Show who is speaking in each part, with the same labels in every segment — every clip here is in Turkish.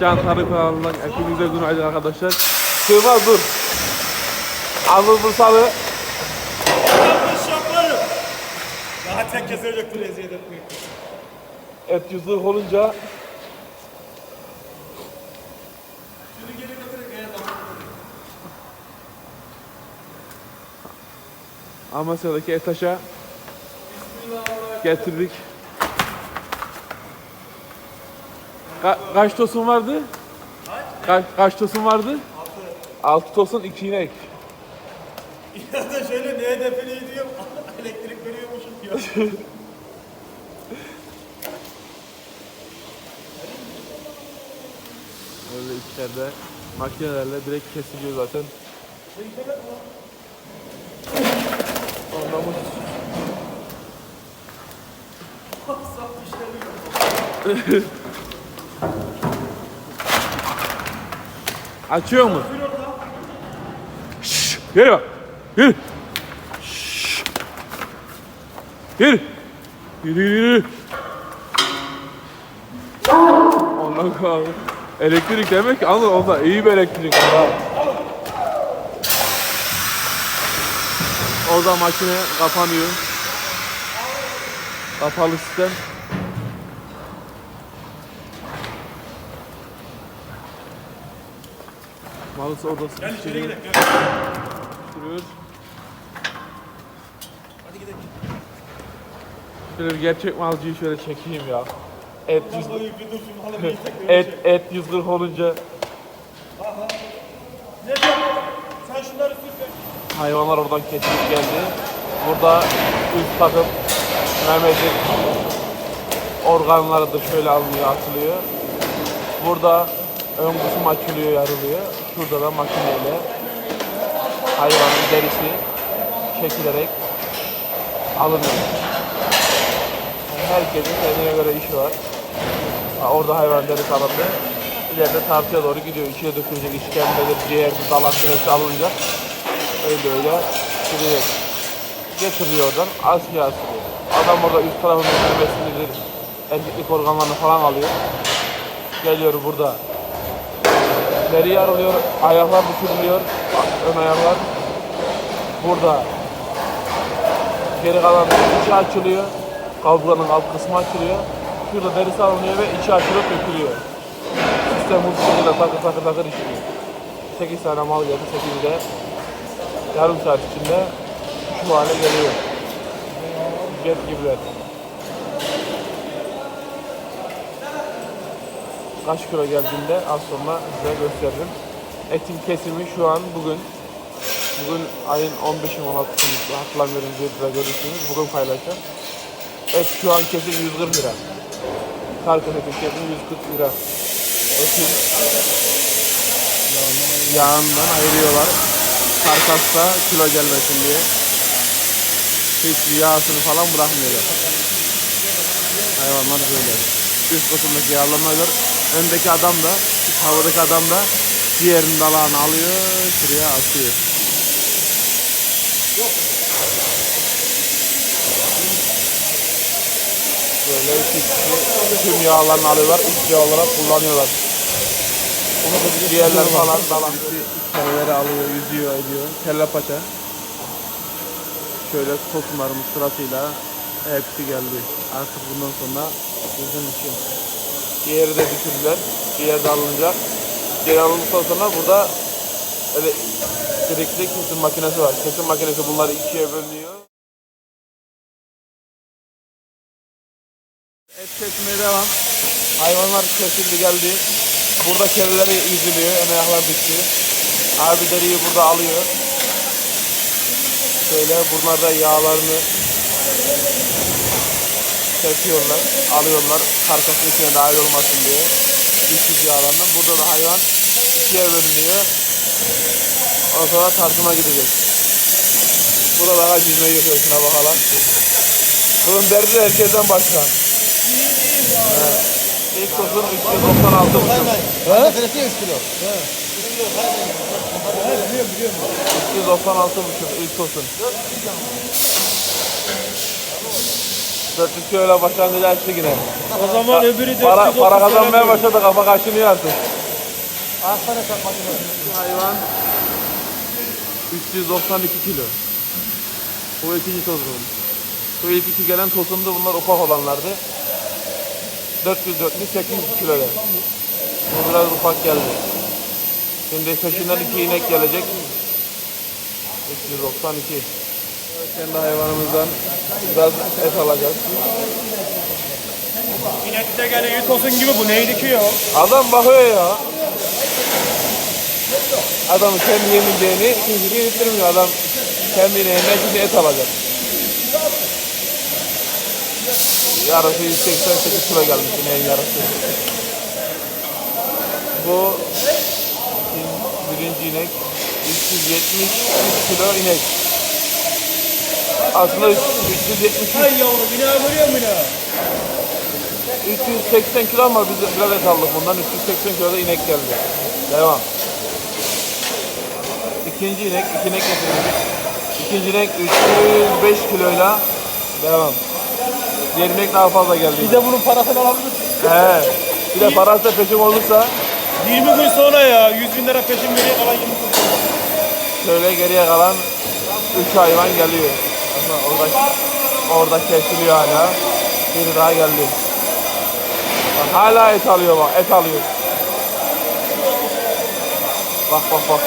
Speaker 1: Can Tarık kanalından hepinize günaydın arkadaşlar. Sığmaz dur. Anıl Bursalı.
Speaker 2: Daha tek kesecektir eziyet etmeyi.
Speaker 1: Et yüzlük olunca. Amasya'daki Etaş'a getirdik. Ka- kaç tosun vardı? Kaç, kaç tosun vardı? Altı tosun iki inek.
Speaker 2: Ya da şöyle ne hedefini diyorum. Elektrik veriyormuşum diyor.
Speaker 1: Öyle içeride makinelerle direkt kesiliyor zaten. Ondan bu Açıyor mu? Şşş, geri bak. Geri. Şşş. Geri. Yürü yürü yürü. Ondan sonra elektrik demek ki anladın o da iyi bir elektrik. Orada makine kapanıyor. Kapalı sistem. Malısı orada
Speaker 2: Gel içeri
Speaker 1: sıkıştırıyor. Duruyor.
Speaker 2: Hadi gidelim.
Speaker 1: Şöyle bir gerçek malcıyı şöyle çekeyim ya. Et yüz,
Speaker 2: Nasıl bir dur şu malı bir tek
Speaker 1: et, et 140 olunca
Speaker 2: Ne? Sen şunları sür. be.
Speaker 1: hayvanlar oradan kesilip geldi. Burada üst takım Mehmet'in organları da şöyle alınıyor, atılıyor. Burada ön kısım açılıyor, yarılıyor. Şurada da makineyle hayvanın derisi çekilerek alınıyor. Herkesin kendine göre işi var. Orada hayvan derisi alındı. İleride tartıya doğru gidiyor. İçine dökülecek işkembedir, ciğerdir, dalakdır hepsi alınacak. Öyle öyle gidiyor. Getiriyor oradan, Asya asılıyor. Adam orada üst tarafının memesidir, emciklik organlarını falan alıyor. Geliyor burada. Deri yarılıyor, ayaklar düşürülüyor, ön ayaklar. Burada geri kalan içi açılıyor. Kaburganın alt kısmı açılıyor. Şurada derisi alınıyor ve içi açılıp dökülüyor. Sistem bu şekilde takır takır takır işliyor. 8 tane mal geldi, 8'i de yarım saat içinde şu hale geliyor. Jet gibiler. Kaç kilo geldiğinde az sonra size gösteririm. Etin kesimi şu an bugün. Bugün ayın 15'i 16'sı hatırlamıyorum diye görürsünüz. Bugün paylaşacağım. Et şu an kesim 140 lira. Karkas etin kesim 140 lira. Etin yağından ayırıyorlar. Karkasta kilo gelmesin diye. Hiç yağsını falan bırakmıyorlar. Hayvanlar böyle. Üst kısımdaki yağlamalar. Öndeki adam da, havadaki adam da diğerinin dalağını alıyor, şuraya asıyor. Böyle iki kişi tüm yağlarını alıyorlar, iç yağ olarak kullanıyorlar. Diğerler falan dalan. Kelleleri alıyor, yüzüyor, ediyor. Kelle paça. Şöyle tosunlarımız sırasıyla hepsi geldi. Artık bundan sonra bizim için. Diğeri de düşürdüler. Diğeri de alınacak. Diğeri alındıktan sonra burada elektrikli kesim makinesi var. Kesim makinesi bunları ikiye bölünüyor. Et kesmeye devam. Hayvanlar kesildi geldi. Burada kelleleri yüzülüyor, ön ayaklar düştü. Abi deriyi burada alıyor. Şöyle bunlar da yağlarını kesiyorlar, alıyorlar. Karkasın içine dahil olmasın diye. Düşük yağlarını. Burada da hayvan ikiye bölünüyor. Ondan sonra tartıma gidecek. Burada daha cizme yapıyor şuna bakalım. Bunun derdi de herkesten başka. Evet. İlk tosun 396 buçuk.
Speaker 3: Meselesi 3 kilo.
Speaker 1: 396 buçuk ilk tosun. 400 kiloyla başlangıcı açtı yine.
Speaker 2: O zaman öbürü 430
Speaker 1: Para, para kazanmaya başladı kafa kaşınıyor artık.
Speaker 2: Alsana sen makinesi.
Speaker 1: Hayvan 392 kilo. Bu ikinci tozumuz. Bu ilk iki gelen tosundu bunlar ufak olanlardı. 400 400 800 kilo. Bu biraz ufak geldi. Şimdi peşinden iki inek gelecek. 392. Kendi hayvanımızdan biraz et alacağız.
Speaker 2: İnek de gene yük olsun gibi bu neydi ki ya?
Speaker 1: Adam bakıyor ya. Adam kendi yemeyeceğini kimseye yedirmiyor. Adam kendi ineğinden şimdi et alacak. Yarısı 188 kilo gelmiş ineğin yarısı. Bu birinci inek 373 kilo inek. Aslında 373
Speaker 2: Ay yavrum bina görüyor musun bina?
Speaker 1: 380 kilo ama biz biraz et aldık bundan 380 kilo da inek geldi. Devam. İkinci inek, iki inek getirdik. İkinci inek 305 kiloyla devam. Diğer inek daha fazla geldi.
Speaker 2: Bir de bunun parasını alabiliriz.
Speaker 1: He. Bir de parası da peşim olursa
Speaker 2: 20 gün sonra ya 100 bin lira peşin veriyor kalan 20 gün sonra.
Speaker 1: şöyle geriye kalan 3 hayvan geliyor. Orada, orada kesiliyor hala. Biri daha geldi. Bak, hala et alıyor bak, et alıyor. Bak bak bak.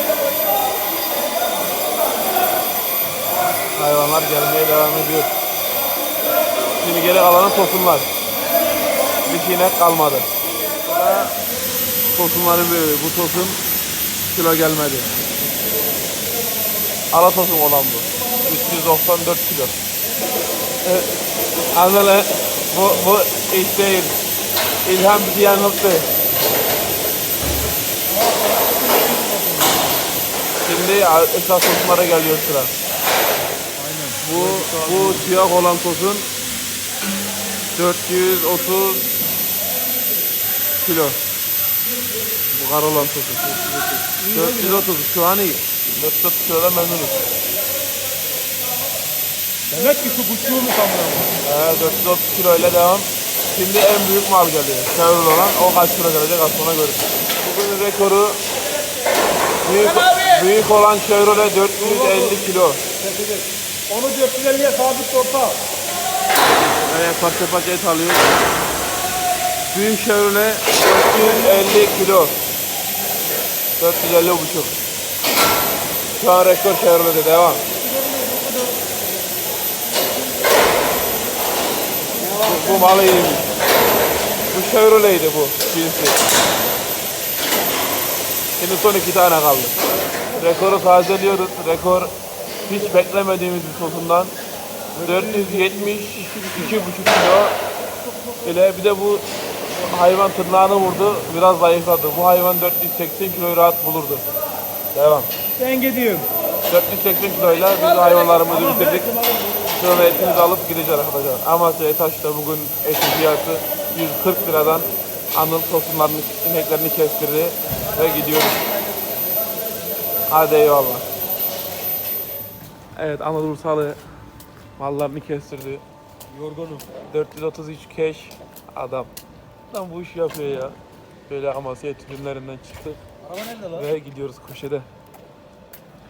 Speaker 1: Hayvanlar gelmeye devam ediyor. Şimdi geri kalanı tosunlar. Bir şey inek kalmadı. Tosunları böyle. Bu tosun kilo gelmedi. Ala tosun olan bu. 394 kilo. Evet. Anladın Bu, bu iş değil. İlham bizi yanılttı. Şimdi esas tosunlara geliyor sıra. Bu, bu siyah olan tosun 430 kilo. Bu kar olan tosun. 430 şu an iyi. 430 kiloda memnunuz.
Speaker 2: Demek ki şu buçuğu mu sanmıyorum?
Speaker 1: Ee, 430 kilo ile devam. Şimdi en büyük mal geliyor. Çevril olan. O kaç kilo gelecek az sonra görürüz. Bugün rekoru büyük, büyük olan Chevrolet 450 kilo.
Speaker 2: Onu 450'ye sabit orta.
Speaker 1: Ee, parça parça et alıyor. Büyük Chevrolet 450 kilo. 450 buçuk. Şu an rekor Chevrolet'e devam. Bu, bu malı iyiymiş. Bu Chevrolet'ydi bu cinsi. Şimdi son iki tane kaldı. Rekoru tazeliyoruz. Rekor hiç beklemediğimiz bir sosundan 472,5 kilo ile bir de bu hayvan tırnağını vurdu. Biraz zayıfladı. Bu hayvan 480 kiloyu rahat bulurdu. Devam.
Speaker 2: Ben gidiyorum.
Speaker 1: 480 kiloyla biz hayvanlarımızı bitirdik. Sonra etimizi alıp gideceğiz arkadaşlar. Amasya Etaş'ta bugün etin fiyatı 140 liradan Anıl tosunlarını, ineklerini kestirdi ve gidiyoruz. Hadi eyvallah. Evet Anıl Ursalı mallarını kestirdi.
Speaker 2: Yorgunum.
Speaker 1: 433 keş adam. Adam bu işi yapıyor ya. Böyle Amasya et ürünlerinden çıktık
Speaker 2: Araba nerede lan?
Speaker 1: ve gidiyoruz köşede.